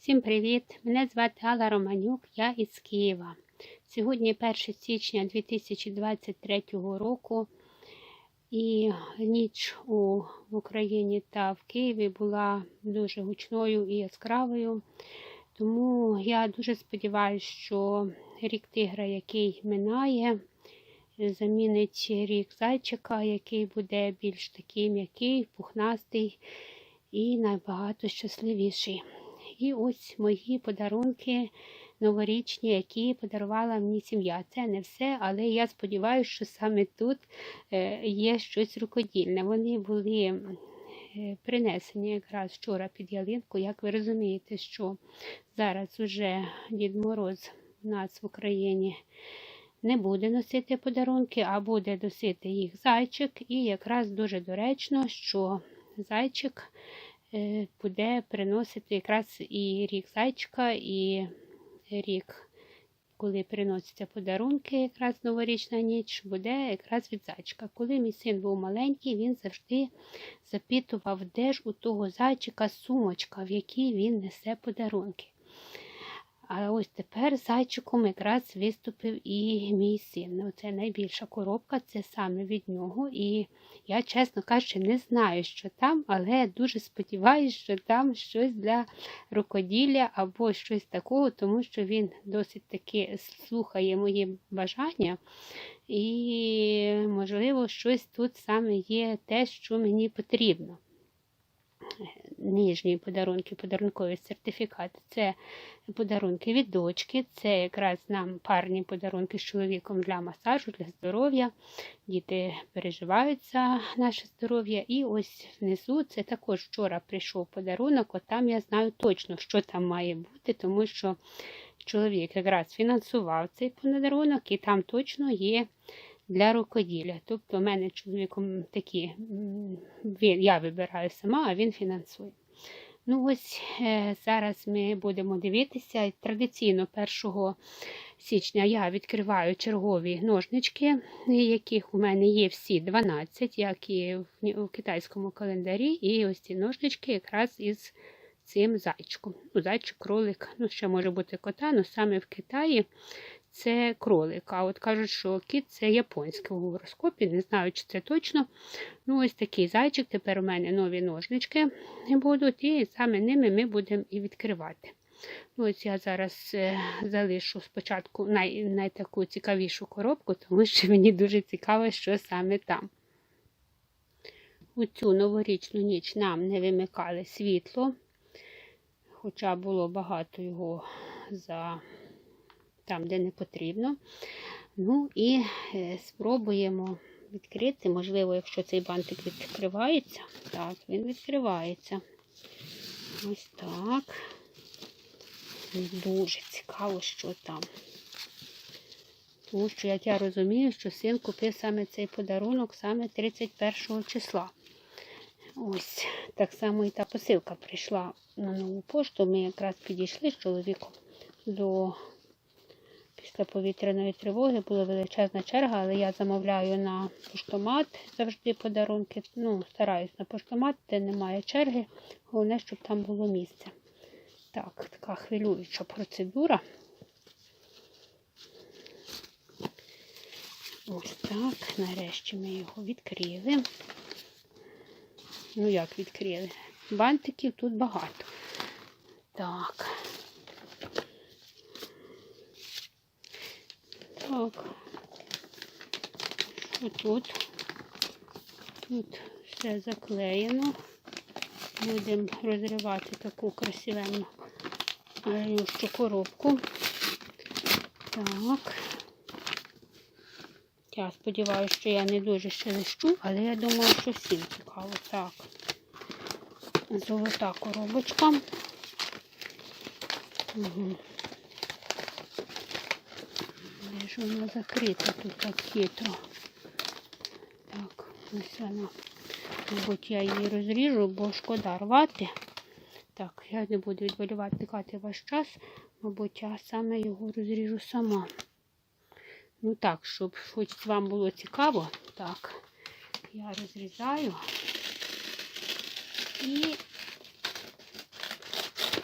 Всім привіт! Мене звати Алла Романюк, я із Києва. Сьогодні 1 січня 2023 року, і ніч у в Україні та в Києві була дуже гучною і яскравою. Тому я дуже сподіваюся, що рік тигра, який минає, замінить рік зайчика, який буде більш такий м'який, пухнастий і набагато щасливіший. І ось мої подарунки новорічні, які подарувала мені сім'я. Це не все, але я сподіваюся, що саме тут е, є щось рукодільне. Вони були е, принесені якраз вчора під ялинку. Як ви розумієте, що зараз уже Дід Мороз у нас в Україні не буде носити подарунки, а буде носити їх зайчик. І якраз дуже доречно, що зайчик буде приносити якраз і рік зайчика, і рік, коли приносяться подарунки, якраз новорічна ніч, буде якраз від зайчика. Коли мій син був маленький, він завжди запитував, де ж у того зайчика сумочка, в якій він несе подарунки. А ось тепер зайчиком якраз виступив і мій син. Оце найбільша коробка, це саме від нього. І я, чесно кажучи, не знаю, що там, але дуже сподіваюся, що там щось для рукоділля або щось такого, тому що він досить таки слухає мої бажання. І, можливо, щось тут саме є те, що мені потрібно. Ніжні подарунки, подарункові сертифікати. Це подарунки від дочки, це якраз нам парні подарунки з чоловіком для масажу, для здоров'я. Діти переживають за наше здоров'я. І ось внизу це також вчора прийшов подарунок, от там я знаю точно, що там має бути, тому що чоловік якраз фінансував цей подарунок, і там точно є для рукоділля. Тобто, в мене чоловіком такі, я вибираю сама, а він фінансує. Ну, ось е, зараз ми будемо дивитися. Традиційно 1 січня я відкриваю чергові ножнички, яких у мене є всі 12, як і в, китайському календарі. І ось ці ножнички якраз із цим зайчиком. Ну, Зайчик, кролик, ну ще може бути кота, але саме в Китаї це кролик. А от кажуть, що кіт це японський у гороскопі, не знаю, чи це точно. Ну, ось такий зайчик. Тепер у мене нові ножнички будуть, і саме ними ми будемо і відкривати. Ну, Ось я зараз е, залишу спочатку най, най таку цікавішу коробку, тому що мені дуже цікаво, що саме там. У цю новорічну ніч нам не вимикали світло, хоча було багато його за там, де не потрібно. Ну і е, спробуємо відкрити. Можливо, якщо цей бантик відкривається, так, він відкривається. Ось так. Дуже цікаво, що там. Тому що, як я розумію, що син купив саме цей подарунок саме 31 числа. Ось, так само і та посилка прийшла на нову пошту. Ми якраз підійшли з чоловіком до після повітряної тривоги була величезна черга, але я замовляю на поштомат завжди подарунки. Ну, стараюсь на поштомат, де немає черги. Головне, щоб там було місце. Так, така хвилююча процедура. Ось так, нарешті ми його відкрили. Ну, як відкрили? Бантиків тут багато. Так. Так. Що тут? Тут все заклеєно. Будемо розривати таку красивенну гарнющу коробку. Так. Я сподіваюся, що я не дуже ще лищу, але я думаю, що всім цікаво. Так. Золота коробочка. Угу. Де ж вона закрита тут так хитро. Так, ось вона. Мабуть, я її розріжу, бо шкода рвати. Так, я не буду відволікати ваш час, мабуть, я саме його розріжу сама. Ну так, щоб хоч вам було цікаво, так, я розрізаю і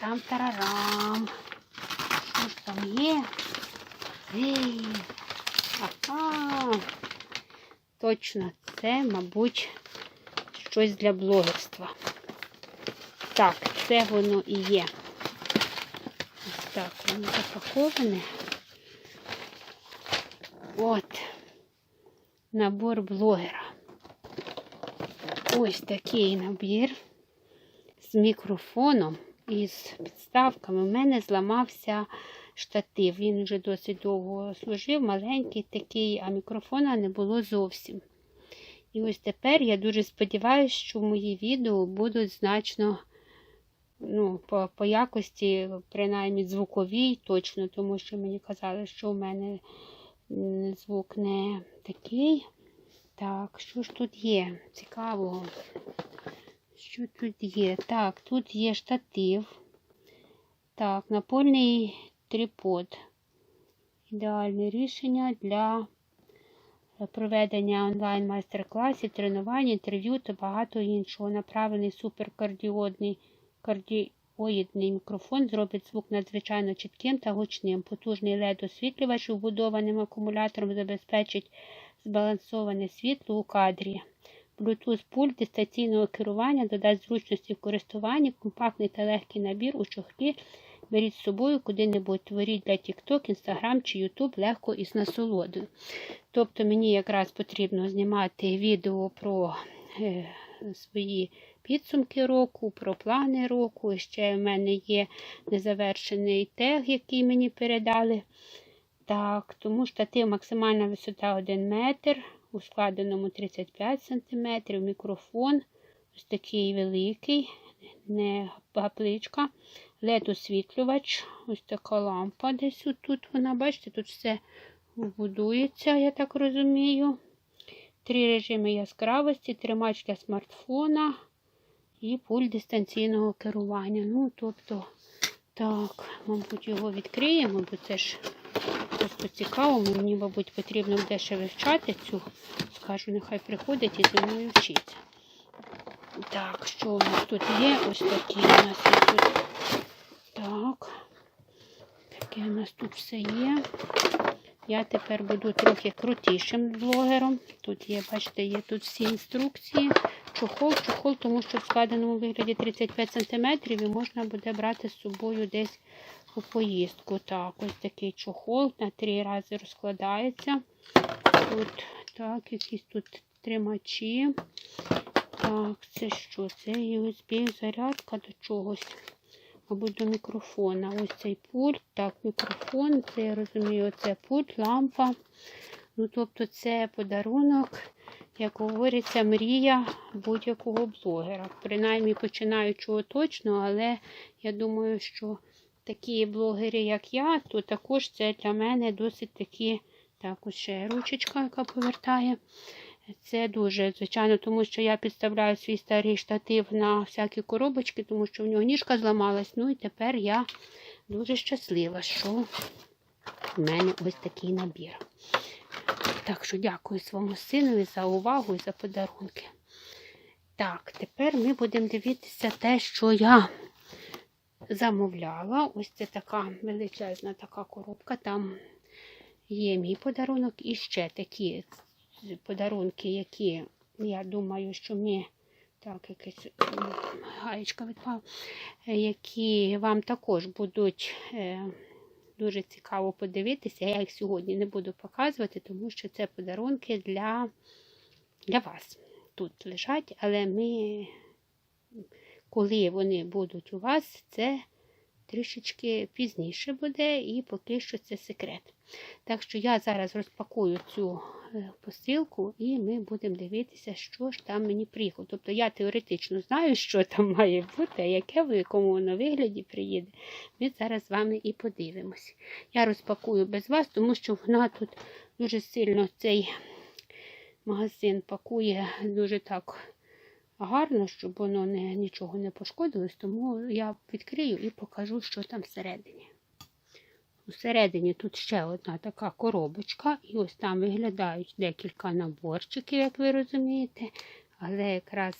Тарам-тарарам. Що ж там є? Ей, ага. Точно, це, мабуть, щось для блогерства. Так, це воно і є. Ось так, воно запаковане. От, набор блогера. Ось такий набір з мікрофоном і з підставками. У мене зламався штатив. Він вже досить довго служив, маленький такий, а мікрофона не було зовсім. І ось тепер я дуже сподіваюся, що мої відео будуть значно ну, по, по якості, принаймні звуковій, точно, тому що мені казали, що у мене звук не такий. Так, що ж тут є? Цікавого. Що тут є? Так, тут є штатив. Так, напольний трипод. Ідеальне рішення для проведення онлайн майстер-класів, тренувань, інтерв'ю та багато іншого. Направлений суперкардіодний кардіоїдний мікрофон зробить звук надзвичайно чітким та гучним. Потужний LED-освітлювач вбудованим акумулятором забезпечить збалансоване світло у кадрі. Bluetooth пульт дистанційного керування додасть зручності в користуванні, компактний та легкий набір у чохлі. Беріть з собою куди-небудь, творіть для TikTok, Instagram чи YouTube легко і з насолодою. Тобто мені якраз потрібно знімати відео про е, свої підсумки року, про плани року. Ще в мене є незавершений тег, який мені передали. Так, тому штатив максимальна висота 1 метр, у складеному 35 см, мікрофон ось такий великий, не гапличка, LED-освітлювач, ось така лампа десь тут вона, бачите, тут все вбудується, я так розумію. Три режими яскравості, тримач для смартфона і пульт дистанційного керування. Ну, тобто, так, мабуть, його відкриємо, бо це ж просто цікаво. Мені, мабуть, потрібно буде ще вивчати цю. Скажу, нехай приходить і зі мною вчиться. Так, що у нас тут є? Ось такі у нас тут. Так. Таке у нас тут все є. Я тепер буду трохи крутішим блогером. Тут є, бачите, є тут всі інструкції. Чохол, чохол, тому що в складеному вигляді 35 см і можна буде брати з собою десь у поїздку. Так, ось такий чохол на три рази розкладається. Тут, так, якісь тут тримачі. Так, це що? Це USB зарядка до чогось. Мабуть, до мікрофона. Ось цей пульт. Так, мікрофон, це я розумію, це пульт, лампа. Ну, тобто, це подарунок, як говориться, мрія будь-якого блогера. Принаймні починаючого точно, але я думаю, що такі блогери, як я, то також це для мене досить такі, також ще ручечка, яка повертає. Це дуже, звичайно, тому що я підставляю свій старий штатив на всякі коробочки, тому що в нього ніжка зламалась. Ну і тепер я дуже щаслива, що в мене ось такий набір. Так що дякую своєму синові за увагу і за подарунки. Так, тепер ми будемо дивитися те, що я замовляла. Ось це така величезна така коробка. Там є мій подарунок і ще такі подарунки, які, я думаю, що ми. Так, якась гаєчка відпала, які вам також будуть е, дуже цікаво подивитися. Я їх сьогодні не буду показувати, тому що це подарунки для, для вас. Тут лежать, але ми, коли вони будуть у вас, це трішечки пізніше буде, і поки що це секрет. Так що я зараз розпакую цю посилку, і ми будемо дивитися, що ж там мені приїхало. Тобто я теоретично знаю, що там має бути, а яке в якому воно вигляді приїде. Ми зараз з вами і подивимось. Я розпакую без вас, тому що вона тут дуже сильно цей магазин пакує дуже так гарно, щоб воно не, нічого не пошкодилось, тому я відкрию і покажу, що там всередині. Усередині тут ще одна така коробочка, і ось там виглядають декілька наборчиків, як ви розумієте. Але якраз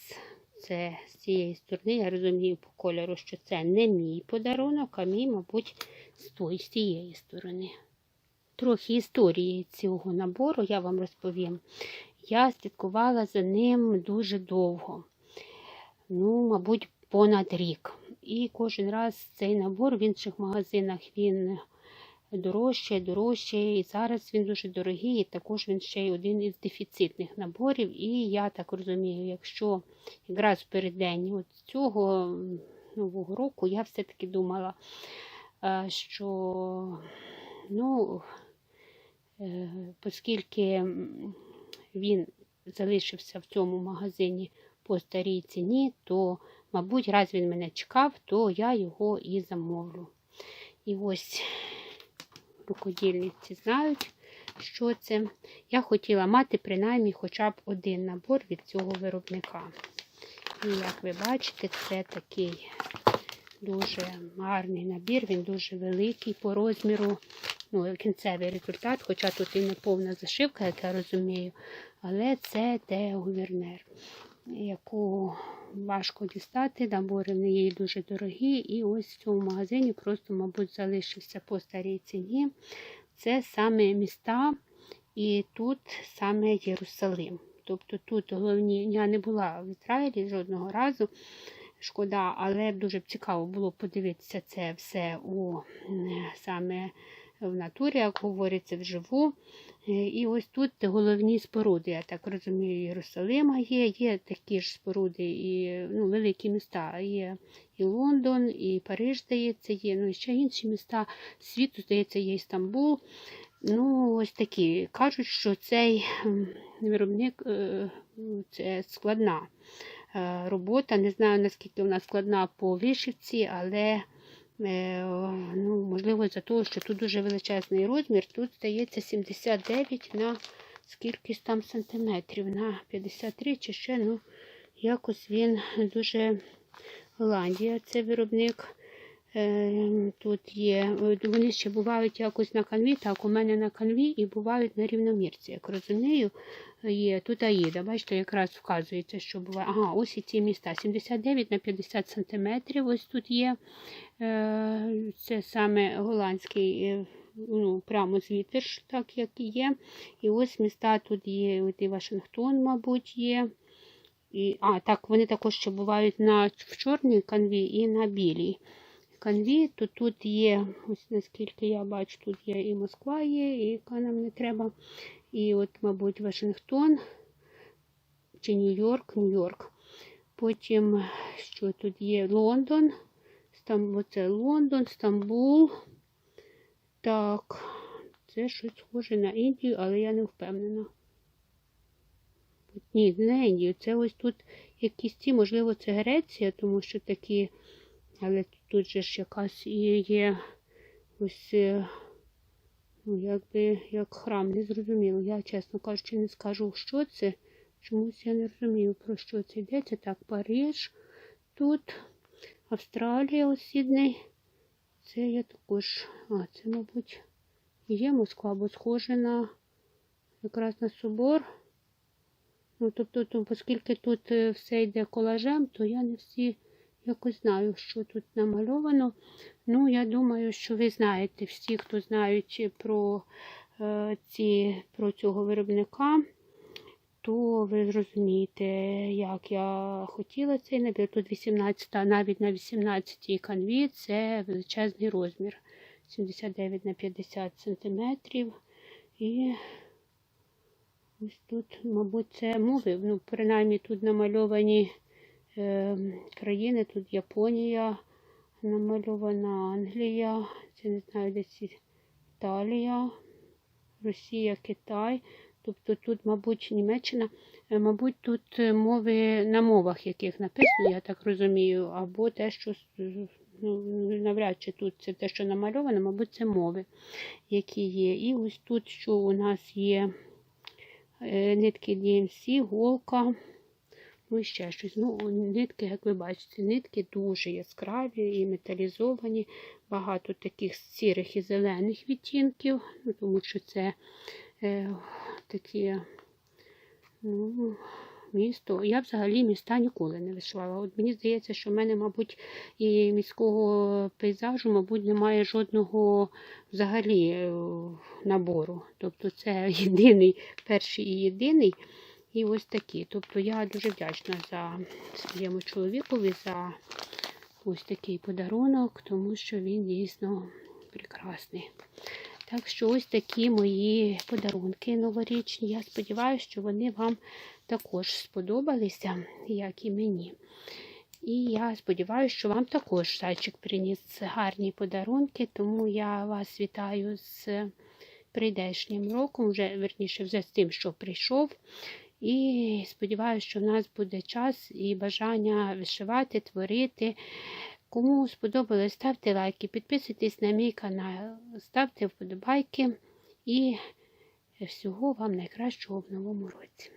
це з цієї сторони. Я розумію по кольору, що це не мій подарунок, а мій, мабуть, з тої, з тієї сторони. Трохи історії цього набору я вам розповім. Я слідкувала за ним дуже довго, ну, мабуть, понад рік. І кожен раз цей набор в інших магазинах він дорожче, дорожче. І зараз він дуже дорогий, і також він ще й один із дефіцитних наборів. І я так розумію, якщо якраз переддень от цього нового року я все-таки думала, е, що ну, е, оскільки він залишився в цьому магазині по старій ціні, то, мабуть, раз він мене чекав, то я його і замовлю. І ось рукодільниці знають, що це. Я хотіла мати принаймні хоча б один набор від цього виробника. І як ви бачите, це такий дуже гарний набір, він дуже великий по розміру. Ну, кінцевий результат, хоча тут і не повна зашивка, як я розумію, але це те гувернер, яку важко дістати, набори в неї дуже дорогі. І ось в цьому магазині просто, мабуть, залишився по старій ціні. Це саме міста, і тут саме Єрусалим. Тобто тут головні, я не була в Ізраїлі жодного разу. Шкода, але дуже б цікаво було подивитися це все у саме в натурі, як говориться, вживу. Е, І ось тут головні споруди, я так розумію, Єрусалима є, є такі ж споруди, і ну, великі міста. Є і Лондон, і Париж, здається, є, ну і ще інші міста світу, здається, є Стамбул. Ну, ось такі. Кажуть, що цей виробник е, це складна е, робота. Не знаю, наскільки вона складна по вишивці, але ну, можливо, за того, що тут дуже величезний розмір. Тут здається 79 на скільки там сантиметрів, на 53 чи ще, ну, якось він дуже Голландія, це виробник. Е, Тут є, е, вони ще бувають якось на канві, так у мене на канві і бувають на рівномірці. Як розумію, є тут Аїда. Бачите, якраз вказується, що буває. Ага, ось і ці міста. 79 на 50 сантиметрів. Ось тут є. Е, Це саме голландський, е, ну, прямо звідти так як і є. І ось міста тут є. От і Вашингтон, мабуть, є. І, а, так, вони також ще бувають на, в чорній канві і на білій канві, то тут є, ось наскільки я бачу, тут є і Москва є, і яка нам не треба. І от, мабуть, Вашингтон чи Нью-Йорк, Нью-Йорк. Потім, що тут є Лондон, Стам, оце Лондон, Стамбул. Так, це щось схоже на Індію, але я не впевнена. Ні, не Індію. Це ось тут якісь ці, можливо, це Греція, тому що такі, але тут же ж якась є ось, е, ну, якби як храм, не зрозуміло. Я, чесно кажучи, не скажу, що це. Чомусь я не розумію, про що це йдеться. Так, Париж тут, Австралія ось Сідней. Це я також, а, це, мабуть, є Москва, бо схоже на якраз на собор. Ну, тобто, то, оскільки тут е, все йде колажем, то я не всі якось знаю, що тут намальовано. Ну, я думаю, що ви знаєте, всі, хто знають про, е, ці, про цього виробника, то ви зрозумієте, як я хотіла цей набір. Тут 18, навіть на 18 канві це величезний розмір. 79 на 50 сантиметрів. І ось тут, мабуть, це мови. Ну, принаймні тут намальовані країни. Тут Японія намальована, Англія, це не знаю, десь Італія, Росія, Китай. Тобто тут, мабуть, Німеччина, Е, мабуть, тут е, мови на мовах, яких написано, я так розумію, або те, що ну, навряд чи тут це те, що намальовано, мабуть, це мови, які є. І ось тут, що у нас є е, нитки DMC, голка. Ну і ще щось. Ну, нитки, як ви бачите, нитки дуже яскраві і металізовані. Багато таких сірих і зелених відтінків, ну, тому що це е, такі ну, місто. Я взагалі міста ніколи не вишивала. От мені здається, що в мене, мабуть, і міського пейзажу, мабуть, немає жодного взагалі е, набору. Тобто це єдиний, перший і єдиний. І ось такі. Тобто я дуже вдячна за своєму чоловікові за ось такий подарунок, тому що він дійсно прекрасний. Так що ось такі мої подарунки новорічні. Я сподіваюся, що вони вам також сподобалися, як і мені. І я сподіваюся, що вам також зайчик приніс гарні подарунки, тому я вас вітаю з прийдешнім роком, вже верніше вже з тим, що прийшов. І сподіваюся, що в нас буде час і бажання вишивати, творити. Кому сподобалось, ставте лайки, підписуйтесь на мій канал, ставте вподобайки і всього вам найкращого в новому році.